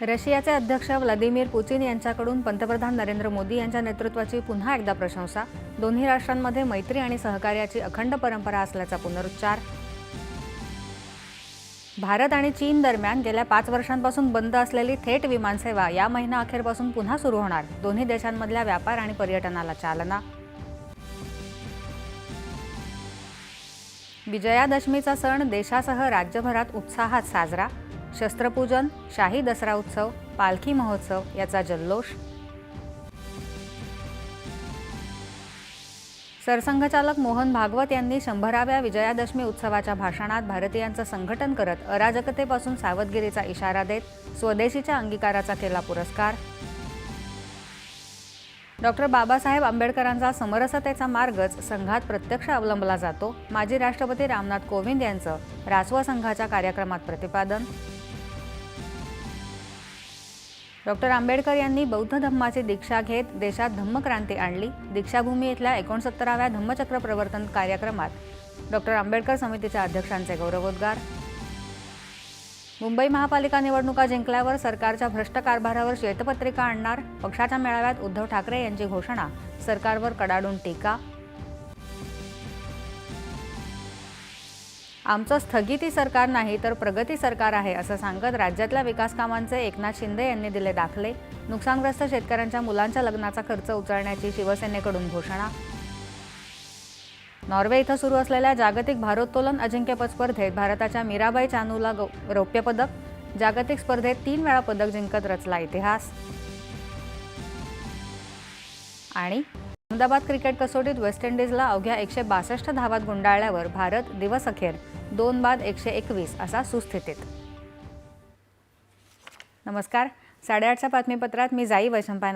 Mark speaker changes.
Speaker 1: रशियाचे अध्यक्ष Vladimir Putin यांच्याकडून पंतप्रधान नरेंद्र मोदी यांच्या नेतृत्वाची पुन्हा एकदा प्रशंसा. दोन्ही राष्ट्रांमध्ये मैत्री आणि सहकार्याची अखंड परंपरा असल्याचा पुनरुच्चार. भारत आणि चीन दरम्यान गेल्या पाच वर्षांपासून बंद असलेली थेट विमानसेवा या महिना अखेरपासून पुन्हा सुरू होणार दोन्ही देशांमधल्या व्यापार आणि पर्यटनाला चालना. विजयादशमीचा सण देशासह राज्यभरात उत्साहात साजरा. शस्त्रपूजन शाही दसरा उत्सव पालखी महोत्सव याचा जल्लोष. सरसंघचालक मोहन भागवत यांनी शंभराव्या विजयादशमी उत्सवाच्या भाषणात भारतीयांचं संघटन करत अराजकतेपासून सावधगिरीचा इशारा देत स्वदेशीच्या अंगीकाराचा केला पुरस्कार. डॉक्टर बाबासाहेब आंबेडकरांचा समरसतेचा मार्गच संघात प्रत्यक्ष अवलंबला जातो. माजी राष्ट्रपती रामनाथ कोविंद यांचं रासवा संघाच्या कार्यक्रमात प्रतिपादन. डॉक्टर आंबेडकर यांनी बौद्ध धम्माची दीक्षा घेत देशात धम्मक्रांती आणली. दीक्षाभूमी इथल्या एकोणसत्तराव्या धम्मचक्र प्रवर्तन कार्यक्रमात डॉक्टर आंबेडकर समितीच्या अध्यक्षांचे गौरवोद्गार. मुंबई महापालिका निवडणुका जिंकल्यावर सरकारच्या भ्रष्ट कारभारावर श्वेतपत्रिका आणणार. पक्षाच्या मेळाव्यात उद्धव ठाकरे यांची घोषणा. सरकारवर कडाडून टीका. आमचं स्थगिती सरकार नाही तर प्रगती सरकार आहे असं सांगत राज्यातल्या विकास कामांचे एकनाथ शिंदे यांनी दिले दाखले. नुकसानग्रस्त शेतकऱ्यांच्या मुलांच्या लग्नाचा खर्च उचलण्याची शिवसेनेकडून घोषणा. नॉर्वे इथं सुरू असलेल्या जागतिक भारोत्तोलन अजिंक्यपद स्पर्धेत भारताच्या मीराबाई चानूला गौ रौप्य पदक. जागतिक स्पर्धेत तीन वेळा पदक जिंकत रचला इतिहास. आणि अहमदाबाद क्रिकेट कसोटीत वेस्ट इंडिजला अवघ्या एकशे बासष्ट धावात गुंडाळल्यावर भारत दिवस अखेर दोन बाद एकशे एकवीस असा सुस्थितीत. नमस्कार. साडेआठच्या बातमीपत्रात मी जाई वैशंपायन